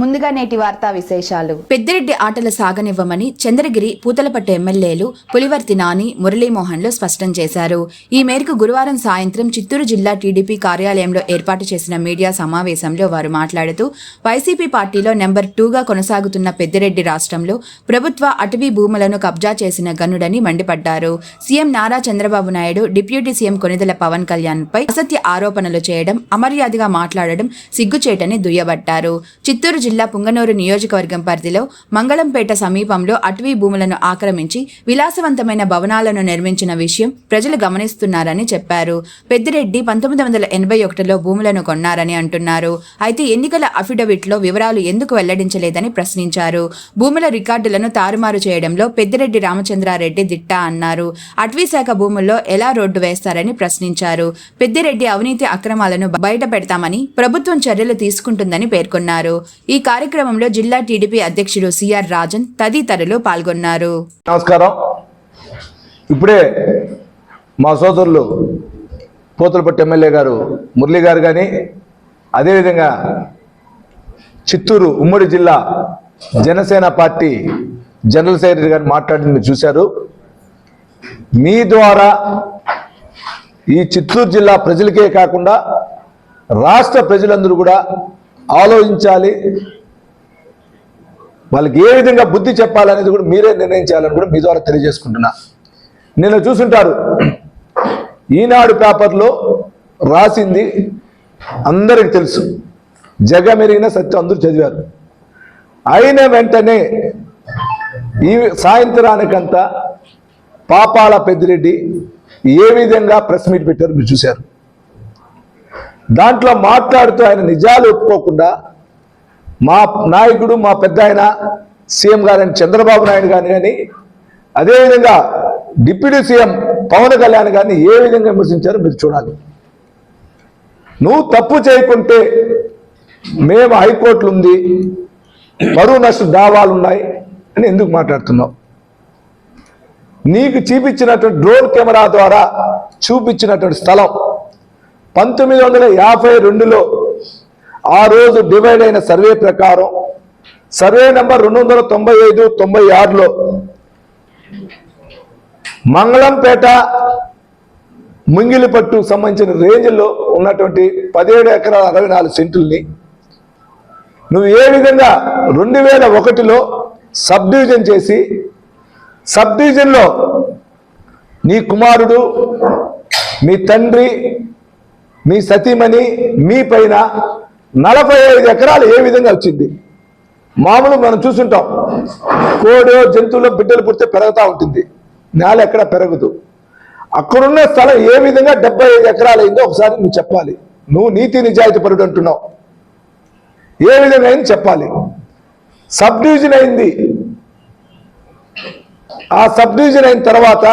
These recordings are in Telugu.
ముందుగా నేటి వార్తా విశేషాలు. పెద్దిరెడ్డి ఆటలు సాగనివ్వమని చంద్రగిరి పూతలపట్టు ఎమ్మెల్యేలు పులివర్తి నాని మురళీమోహన్లు స్పష్టం చేశారు. ఈ మేరకు గురువారం సాయంత్రం చిత్తూరు జిల్లా టీడీపీ కార్యాలయంలో ఏర్పాటు చేసిన మీడియా సమావేశంలో వారు మాట్లాడుతూ వైసీపీ పార్టీలో నెంబర్ టూగా కొనసాగుతున్న పెద్దిరెడ్డి రాష్ట్రంలో ప్రభుత్వ అటవీ భూములను కబ్జా చేసిన గనుడని మండిపడ్డారు. CM Nara Chandrababu Naidu deputy CM Konidela Pawan Kalyan పై అసత్య ఆరోపణలు చేయడం అమర్యాదగా మాట్లాడడం సిగ్గుచేటని దుయ్యబట్టారు. చిత్తూరు జిల్లా పుంగనూరు నియోజకవర్గం పరిధిలో మంగళంపేట సమీపంలో అటవీ భూములను ఆక్రమించి విలాసవంతమైన భవనాలను నిర్మించిన విషయం ప్రజలు గమనిస్తున్నారని చెప్పారు. పెద్దిరెడ్డి పంతొమ్మిది వందల ఎనభై ఒకటిలో భూములను కొన్నారని అంటున్నారు. అయితే ఎన్నికల అఫిడవిట్లో వివరాలు ఎందుకు వెల్లడించలేదని ప్రశ్నించారు. భూముల రికార్డులను తారుమారు చేయడంలో పెద్దిరెడ్డి రామచంద్రారెడ్డి దిట్ట అన్నారు. అటవీ శాఖ భూముల్లో ఎలా రోడ్డు వేస్తారని ప్రశ్నించారు. పెద్దిరెడ్డి అవినీతి అక్రమాలను బయట పెడతామని ప్రభుత్వం చర్యలు తీసుకుంటుందని పేర్కొన్నారు. ఈ కార్యక్రమంలో జిల్లా టీడీపీ అధ్యక్షుడు సిఆర్ రాజన్ తదితరులు పాల్గొన్నారు. నమస్కారం. ఇప్పుడే మా సోదరులు పోతులపట్టు ఎమ్మెల్యే గారు మురళి గారు కానీ అదేవిధంగా చిత్తూరు ఉమ్మడి జిల్లా జనసేన పార్టీ జనరల్ సెక్రటరీ గారు మాట్లాడింది చూశారు. మీ ద్వారా ఈ చిత్తూరు జిల్లా ప్రజలకే కాకుండా రాష్ట్ర ప్రజలందరూ కూడా ఆలోచించాలి. వాళ్ళకి ఏ విధంగా బుద్ధి చెప్పాలనేది కూడా మీరే నిర్ణయించాలని కూడా మీ ద్వారా తెలియజేసుకుంటున్నా. నిన్న చూసుంటారు. ఈనాడు పేపర్లో రాసింది అందరికి తెలుసు. జగమెరిగిన సత్యం అందరూ చదివారు. అయిన వెంటనే ఈ సాయంత్రానికంతా పాపాల పెద్దిరెడ్డి ఏ విధంగా ప్రెస్ మీట్ పెట్టారు మీరు చూశారు. దాంట్లో మాట్లాడుతూ ఆయన నిజాలు ఒప్పుకోకుండా మా నాయకుడు మా పెద్ద ఆయన సీఎం గారని చంద్రబాబు నాయుడు గారిని కానీ అదేవిధంగా డిప్యూటీ సీఎం పవన్ కళ్యాణ్ గారిని ఏ విధంగా విమర్శించారో మీరు చూడాలి. నువ్వు తప్పు చేయకుంటే మేము హైకోర్టులు ఉంది పరువు నష్ట దావాలు ఉన్నాయి అని ఎందుకు మాట్లాడుతున్నావు? నీకు చూపించినటువంటి డ్రోన్ కెమెరా ద్వారా చూపించినటువంటి స్థలం పంతొమ్మిది వందల యాభై రెండులో ఆ రోజు డివైడ్ అయిన సర్వే ప్రకారం సర్వే నెంబర్ రెండు వందల తొంభై ఐదు తొంభై ఆరులో మంగళంపేట ముంగిలిపట్టు సంబంధించిన రేంజ్లో ఉన్నటువంటి పదిహేడు ఎకరాల అరవై నాలుగు సెంటుల్ని నువ్వు ఏ విధంగా రెండు వేల ఒకటిలో సబ్ డివిజన్ చేసి సబ్ డివిజన్లో నీ కుమారుడు మీ తండ్రి మీ సతీమణి మీ పైన నలభై ఐదు ఎకరాలు ఏ విధంగా వచ్చింది? మామూలు మనం చూసుంటాం కోడో జంతువులో బిడ్డలు పుడితే పెరుగుతూ ఉంటుంది. నేల ఎక్కడ పెరగదు. అక్కడున్న స్థలం ఏ విధంగా డెబ్బై ఐదు ఎకరాలు అయిందో ఒకసారి నువ్వు చెప్పాలి. నువ్వు నీతి నిజాయితీ పరుడు అంటున్నావు. ఏ విధంగా అయింది చెప్పాలి. సబ్ డివిజన్ అయింది. ఆ సబ్ డివిజన్ అయిన తర్వాత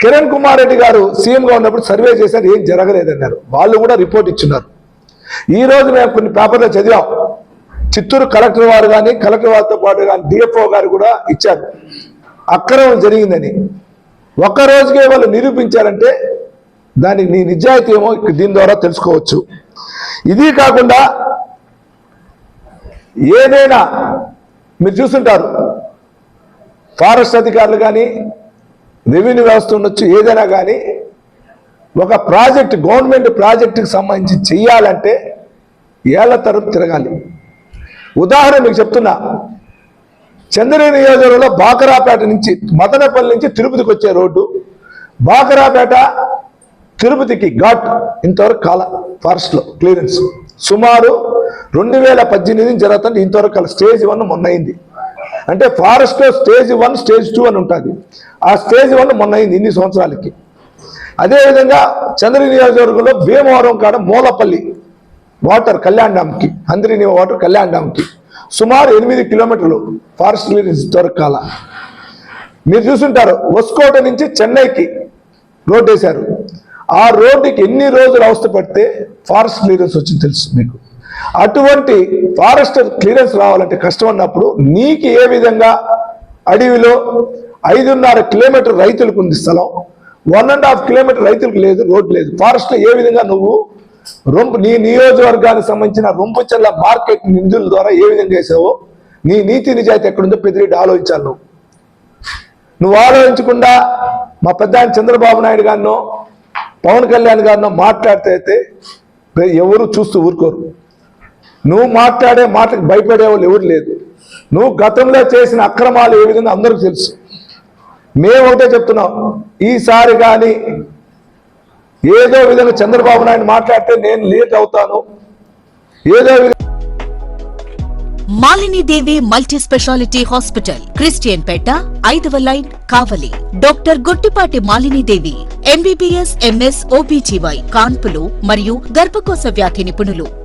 కిరణ్ కుమార్ రెడ్డి గారు సీఎంగా ఉన్నప్పుడు సర్వే చేశారు ఏం జరగలేదన్నారు. వాళ్ళు కూడా రిపోర్ట్ ఇచ్చున్నారు. ఈ రోజు మేము కొన్ని పేపర్లో చదివాం. చిత్తూరు కలెక్టర్ వారు కానీ కలెక్టర్ వారితో పాటు కానీ డిఎఫ్ఓ గారు కూడా ఇచ్చారు. అక్రమం జరిగిందని. ఒక్క రోజుకే వాళ్ళు నిరూపించారంటే దానికి నీ నిజాయితీ ఏమో దీని ద్వారా తెలుసుకోవచ్చు. ఇది కాకుండా ఏదైనా మీరు చూస్తుంటారు. ఫారెస్ట్ అధికారులు కానీ రెవెన్యూ వ్యవస్థ ఉండొచ్చు ఏదైనా కానీ ఒక ప్రాజెక్ట్ గవర్నమెంట్ ప్రాజెక్టుకి సంబంధించి చెయ్యాలంటే ఏళ్ళ తరపు తిరగాలి. ఉదాహరణ మీకు చెప్తున్నా. చంద్రగిరి నియోజకవర్గంలో బాకరాపేట నుంచి మదనపల్లి నుంచి తిరుపతికి వచ్చే రోడ్డు. బాకరాపేట తిరుపతికి ఘాట్ ఇంతవరకు కాల ఫారెస్ట్లో క్లియరెన్స్. సుమారు రెండు వేల పద్దెనిమిది జరుగుతుంది ఇంతవరకు కాల స్టేజ్ వన్ మొన్న అయింది అంటే ఫారెస్ట్లో స్టేజ్ వన్ స్టేజ్ టూ అని ఉంటుంది. ఆ స్టేజ్ వన్ మొన్న అయింది ఇన్ని సంవత్సరాలకి. అదేవిధంగా చంద్రి నియోజకవర్గంలో భీమవరం కాడ మూలపల్లి వాటర్ కళ్యాణ్ డ్యామ్కి అందరినీ వాటర్ కళ్యాణ్ డ్యామ్కి సుమారు ఎనిమిది కిలోమీటర్లు ఫారెస్ట్ క్లియరెన్స్ దొరకాల. మీరు చూసుంటారు ఒస్కోట నుంచి చెన్నైకి రోడ్ వేశారు ఆ రోడ్డుకి ఎన్ని రోజులు అవస్థ పడితే ఫారెస్ట్ క్లియరెన్స్ వచ్చింది తెలుసు మీకు. అటువంటి ఫారెస్ట్ క్లియరెన్స్ రావాలంటే కష్టం అన్నప్పుడు నీకు ఏ విధంగా అడవిలో ఐదున్నర కిలోమీటర్ రైతులకు ఉంది స్థలం వన్ అండ్ హాఫ్ కిలోమీటర్ రైతులకు లేదు రోడ్ లేదు. ఫారెస్ట్లో ఏ విధంగా నువ్వు రొంపు నీ నియోజకవర్గానికి సంబంధించిన రొంపుచెల్ల మార్కెట్ నిధుల ద్వారా ఏ విధంగా వేసావో నీ నీతి నిజాయితీ ఎక్కడుందో పెద్దరెడ్డి ఆలోచించాలి నువ్వు. నువ్వు ఆలోచించకుండా మా పెద్ద చంద్రబాబు నాయుడు గారినో పవన్ కళ్యాణ్ గారినో మాట్లాడితే అయితే ఎవరు చూస్తూ ఊరుకోరు. నువ్వు మాట్లాడే మాటకు భయపడే వాళ్ళు ఎవరు లేదు. నువ్వు గతంలో చేసిన అక్రమాలు ఏ విధంగా అందరికి తెలుసు. మేము ఒకటే చెప్తున్నాం ఈసారి కానీ ఏదో విధంగా చంద్రబాబు నాయుడు మాట్లాడితే నేను లేట్ అవుతాను. ఏదో Malinidevi multi speciality hospital Christianpet ఐదవ line Kavali. Doctor Guttipati Malinidevi MBBS MS OBGY కాన్పులు మరియు గర్భకోశ వ్యాధి నిపుణులు.